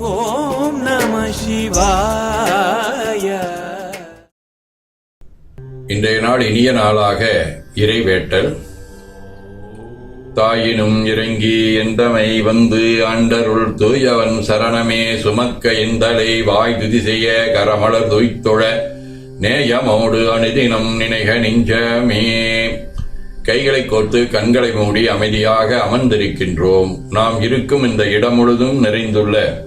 ஓம் நம சிவாய. இன்றைய நாள் இனிய நாளாக இறைவேட்டல். தாயினும் இறங்கி எந்தமை வந்து ஆண்டருள் தூயவன் சரணமே சுமக்க எந்தலை வாய் துதி செய்ய கரமலர் துய்த்தொழ நேயமோடு அனுதினம் நினைக நெஞ்சமே. கைகளை கோர்த்து கண்களை மூடி அமைதியாக அமர்ந்திருக்கின்றோம். நாம் இருக்கும் இந்த இடம் முழுதும் நிறைந்துள்ள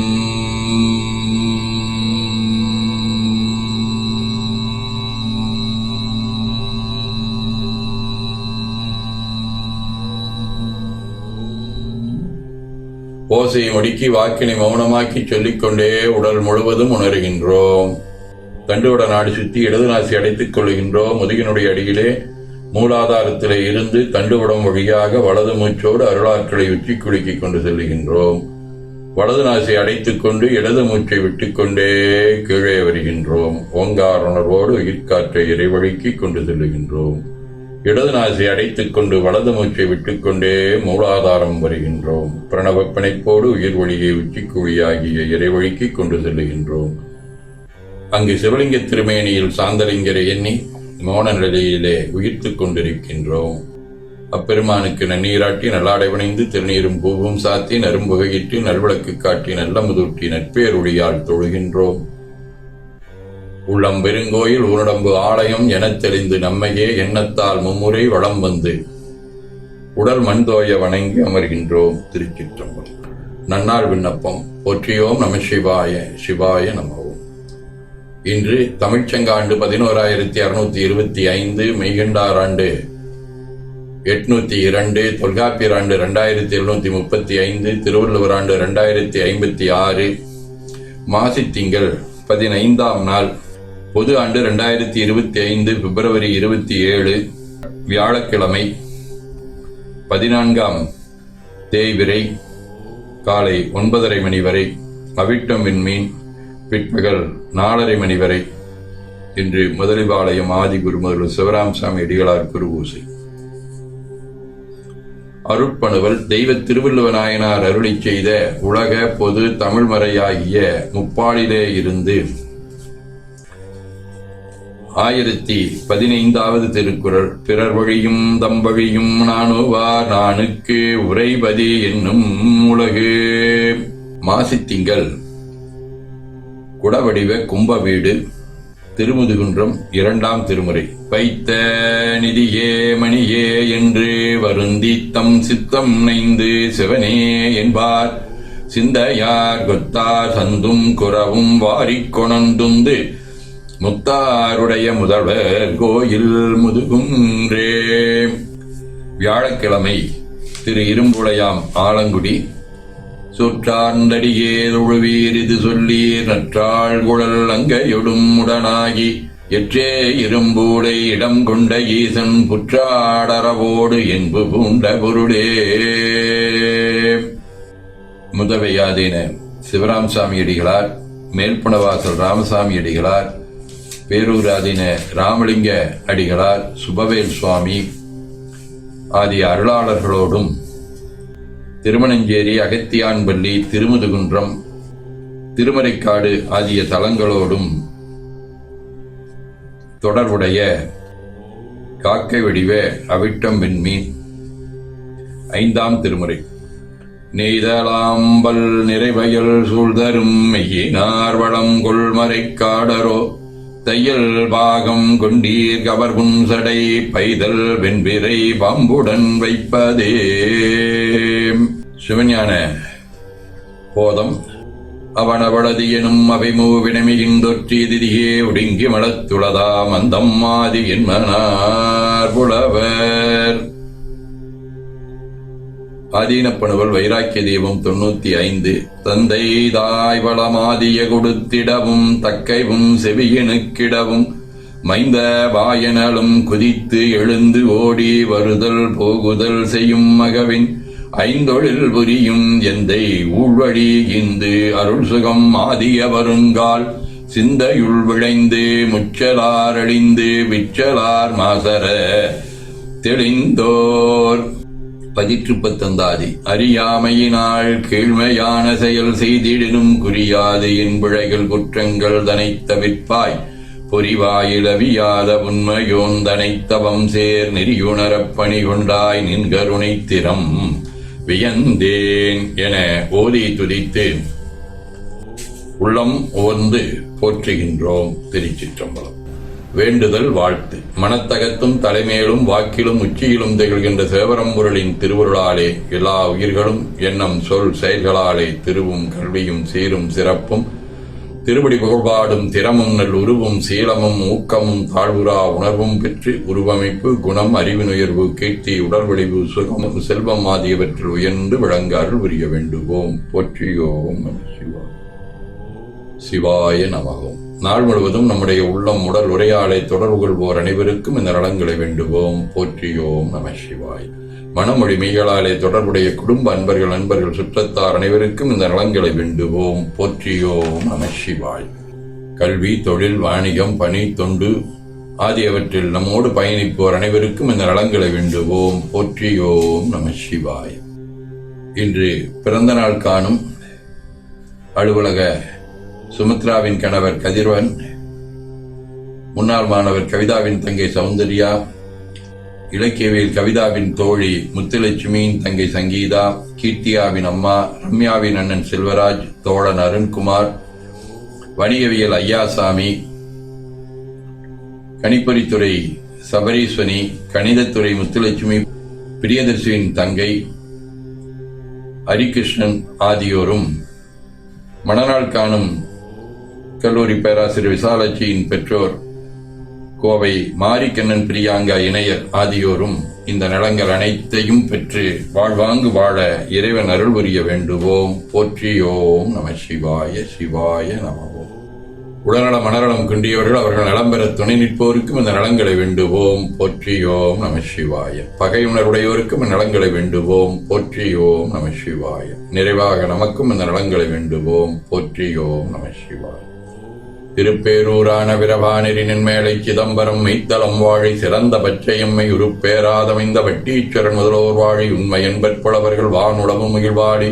ஓசையை ஒடுக்கி வாக்கினை மௌனமாக்கி சொல்லிக்கொண்டே உடல் முழுவதும் உணர்கின்றோம். தண்டுவட நாடு சுற்றி இடது நாசி அடைத்துக் கொள்கின்றோம் முதுகினுடைய அடியிலே மூலாதாரத்திலே இருந்து தண்டுவடம் வழியாக வலது மூச்சோடு அருளாற்றலை உச்சி குலுக்கிக் கொண்டு செல்கின்றோம் வலது நாசை அடைத்துக் கொண்டு இடது மூச்சை விட்டுக்கொண்டே கீழே வருகின்றோம். ஓங்கார உணர்வோடு உயிர்காற்றை இறைவழுக்கிக் கொண்டு செல்கின்றோம் இடது நாசை அடைத்துக் கொண்டு வலது மூச்சை விட்டுக்கொண்டே மூலாதாரம் வருகின்றோம். பிரணவ பிணைப்போடு உயிர் ஒளியை உச்சிக்குழியாகிய இறைவழிக்கு கொண்டு செல்லுகின்றோம். அங்கு சிவலிங்க திருமேனியில் சாந்தலிங்கரை எண்ணி மௌன நிலையிலே உயிர்த்துக் கொண்டிருக்கின்றோம். அப்பெருமானுக்கு நன்னீராட்டி நல்லாடைவணைந்து திருநீரும் பூவும் சாத்தி நரும்புகையிட்டு நல்விளக்கு காட்டி நல்ல முதுட்டி நட்பேருடியால் தொழுகின்றோம். உள்ளம் பெருங்கோயில் உருடம்பு ஆலயம் எனத் தெளிந்து நம்மையே எண்ணத்தால் மும்முறை வளம் வந்து உடல் மண்தோய வணங்கி அமர்கின்றோம் திருச்சிற்றம்பலம். நன்னாள் விண்ணப்பம். போற்றியோம் நம சிவாய சிவாய நமவோம். இன்று தமிழ்ச்சங்காண்டு பதினோராயிரத்தி அறுநூத்தி இருபத்தி ஐந்து மெய்கண்டார் ஆண்டு எட்நூத்தி இரண்டு தொல்காப்பியர் ஆண்டு ரெண்டாயிரத்தி எழுநூத்தி முப்பத்தி ஐந்து திருவள்ளுவர் ஆண்டு ரெண்டாயிரத்தி ஐம்பத்தி ஆறு. மாசி திங்கள் பதினைந்தாம் நாள் பொது ஆண்டு ரெண்டாயிரத்தி இருபத்தி ஐந்து பிப்ரவரி இருபத்தி ஏழு வியாழக்கிழமை பதினான்காம் தேய்விரை காலை ஒன்பதரை மணி வரை அவிட்டம் விண்மீன் பிற்பகல் நாலரை மணி வரை இன்று முதலிபாளையம் ஆதி குருமருள் சிவராமசாமி அடிகளார் குருபூசை. அருட்பணுவல் தெய்வ திருவள்ளுவநாயனார் அருளி அருளிச் செய்த உலக பொது தமிழ்மறையாகிய முப்பாலிலே இருந்து ஆயிரத்தி பதினைந்தாவது திருக்குறள். பிறர் வழியும் தம் வழியும் நானுவார் நானுக்கு உரைபதி என்னும் உலகு. மாசித்திங்கள். குடவடிவ கும்ப வீடு. திருமுதுகுன்றம் இரண்டாம் திருமுறை. வைத்த நிதியே மணியே என்று வருந்தி தம் சித்தம் நைந்து சிவனே என்பார். சிந்தையார் கொத்தார் சந்தும் குறவும் வாரிக் கொணந்துந்து முத்தாருடைய முதல்வர் கோயில் முதுகுன்றே. வியாழக்கிழமை திரு இரும்புடையாம் ஆலங்குடி. சுற்றார்ந்தடியே தொழுவீர் இது சொல்லீர் நற்றாள் குழல் அங்கையொடும் உடனாகி. எற்றே இரும்பூடை இடம் கொண்ட ஈசன் புற்றாடரவோடு என்பு பூண்ட பொருளே. முதவையாதீன சிவராமசாமி அடிகளார் மேல்புணவாசல் ராமசாமி அடிகளார் பேரூராதின ராமலிங்க அடிகளார் சுபவேல் சுவாமி ஆகிய அருளாளர்களோடும் திருமணஞ்சேரி அகத்தியான்பள்ளி திருமுதுகுன்றம் திருமறைக்காடு ஆகிய தலங்களோடும் தொடர்புடைய காக்கை வடிவ அவிட்டம் விண்மீன் ஐந்தாம் திருமுறை. நெய்தலாம்பல் நிறைவயல் சூழ்தரும் மெய்யினார் வளம் கொள்மறை காடரோ தையல் பாகம் கொண்டீர் கவர்பும் சடை பைதல் வெண்பிரை பாம்புடன் வைப்பதே. சிவஞான போதம். அவனவளது எனும் அவைமூ திதியே ஒடுங்கி மலத்துளதாம் அந்தம் மாதி என்மனார் புலவர். ஆதீனப்பணுவல் வைராக்கிய தீபம் தொண்ணூத்தி ஐந்து. தந்தை தாய் வளமாதிய கொடுத்திடவும் தக்கைவும் செவியினுக்கிடவும் மைந்த வாயனலும் குதித்து எழுந்து ஓடி வருதல் போகுதல் செய்யும் மகவின் ஐந்தொழில் புரியும் எந்தை ஊழ்வழி இந்து அருள் சுகம் ஆதிய வருங்கால் சிந்தையுள் விளைந்து முச்சலார் அழிந்து விச்சலார் மாசர தெளிந்தோர் பதிற்று பத்தந்தாதி அறியாமையினால் கீழ்மையான செயல் செய்திடினும் குறியாது என்புழைகள் குற்றங்கள் தனைத் தவிர்ப்பாய் பொறிவாயிலவியாத உண்மையோன் தனைத்தவம் சேர் நெறியுணரப் பணி கொண்டாய் நின் கருணை திறம். வியந்தேன் என ஓதி துதித்து உள்ளம் ஓர்ந்து போற்றுகின்றோம் திருச்சிற்றம்பலம். வேண்டுதல் வாழ்த்து. மனத்தகத்தும் தலைமையிலும் வாக்கிலும் உச்சியிலும் திகழ்கின்ற சேவரம்பொருளின் திருவுருளாலே எல்லா உயிர்களும் எண்ணம் சொல் செயல்களாலே திருவும் கல்வியும் சீரும் சிறப்பும் திருவடி புகழ்பாடும் திறமும் நல் உருவும் சீலமும் ஊக்கமும் தாழ்வுரா உணர்வும் பெற்று உருவமைப்பு குணம் அறிவினுயர்வு கீர்த்தி உடல்வழிவு சுகமும் செல்வம் ஆகியவற்றில் உயர்ந்து விளங்காறு உரிய புரிய வேண்டுவோம். போற்றியோம் நம சிவாய நமகம் நாள் முழுவதும் நம்முடைய உள்ளம் உடல் உரையாடை தொடர்பு கொள்வோர் அனைவருக்கும் இந்த நலங்களை வேண்டுவோம். போற்றியோம் நம சிவாய். மனமொழி மெய்களாலே தொடர்புடைய குடும்ப அன்பர்கள் நண்பர்கள் சுற்றத்தார் அனைவருக்கும் இந்த நலங்களை வேண்டுவோம். போற்றியோம் நம சிவாய். கல்வி தொழில் வாணிகம் பணி தொண்டு ஆகியவற்றில் நம்மோடு பயணிப்போர் அனைவருக்கும் இந்த நலங்களை வேண்டுவோம். போற்றியோம் நம சிவாய். இன்று பிறந்த நாள் காணும் அலுவலக சுமித்ராவின் கணவர் கதிர்வன் முன்னாள் மாணவர் கவிதாவின் தங்கை சௌந்தர்யா இலக்கியவியல் கவிதாவின் தோழி முத்துலட்சுமியின் தங்கை சங்கீதா கீர்த்தியாவின் அம்மா ரம்யாவின் அண்ணன் செல்வராஜ் தோழன் அருண்குமார் வணிகவியல் ஐயாசாமி கணிப்பொறித்துறை சபரீஸ்வனி கணிதத்துறை முத்துலட்சுமி பிரியதர்சியின் தங்கை ஹரிகிருஷ்ணன் ஆகியோரும் மணநாள் காணும் கல்லூரி பேராசிரியர் விசாலட்சியின் பெற்றோர் கோவை மாரிக்கண்ணன் பிரியாங்கா இணையர் ஆகியோரும் இந்த நலங்கள் அனைத்தையும் பெற்று வாழ்வாங்கு வாழ இறைவன் அருள் புரிய வேண்டுவோம். போற்றியோம் நம சிவாய சிவாய நமவோம் உடல்நல மனநலம் குன்றியவர்கள் அவர்கள் நலம் பெற துணை நிற்போருக்கும் இந்த நலங்களை வேண்டுவோம். போற்றியோம் நம சிவாய. பகையுணர்வுடையோருக்கும் நலங்களை வேண்டுவோம். போற்றியோம் நம சிவாய. நிறைவாக நமக்கும் இந்த நலங்களை வேண்டுவோம். போற்றியோம் நம சிவாய. திருப்பேரூரான விரவானிரின் மேலை சிதம்பரம் மெய்த்தலம் வாழி சிறந்த பச்சையம்மை உருப்பேராதமைந்த வட்டீச்சரன் முதலோர் வாழி உண்மை என்பற்புலவர்கள் வானுளவும் மகிழ்வாடி.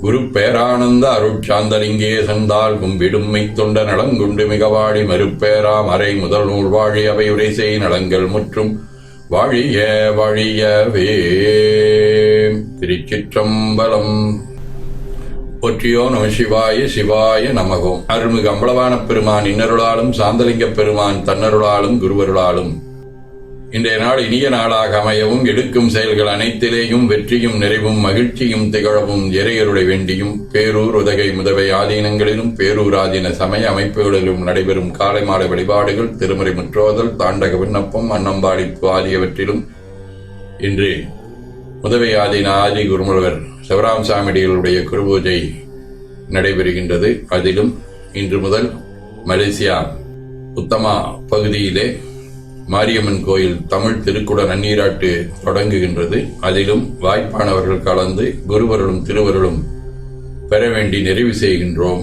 குரு பேரானந்த அருட்சாந்தலிங்கே சந்தால் கும்பிடும் மெய்த்தொண்ட நலங்குண்டு மிகவாடி மறுப்பேரா மறை முதல் நூல் வாழி அவை உரை செய் நலங்கள் முற்றும். வாழிய வாழியவே. திருச்சிற்றம்பலம் ஒற்றியோ நம சிவாய சிவாய நமகோம். அருள்மிகு அம்பலவான பெருமான் இன்னருளாலும் சாந்தலிங்க பெருமான் தன்னருளாலும் குருவருளாலும். இன்றைய நாள் இனிய நாளாக அமையவும் எடுக்கும் செயல்கள் அனைத்திலேயும் வெற்றியும் நிறைவும் மகிழ்ச்சியும் திகழவும் இறையருளை வேண்டியும் பேரூர் உதகை முதவை ஆதீனங்களிலும் பேரூராதீன சமய அமைப்புகளிலும் நடைபெறும் காலை மாலை வழிபாடுகள் திருமறை முற்றோதல் தாண்டக விண்ணப்பம் அன்னம்பாடிப்பு ஆகியவற்றிலும் இன்று முதவை ஆதி குருமுருகர் சிவராம் சாமிடிகளுடைய குருபூஜை நடைபெறுகின்றது. அதிலும் இன்று முதல் மலேசியா உத்தமா பகுதியிலே மாரியம்மன் கோயில் தமிழ் திருக்குட நன்னீராட்டு தொடங்குகின்றது. அதிலும் வாய்ப்பானவர்கள் கலந்து குருவருளும் திருவருளும் பெற வேண்டி நிறைவு செய்கின்றோம்.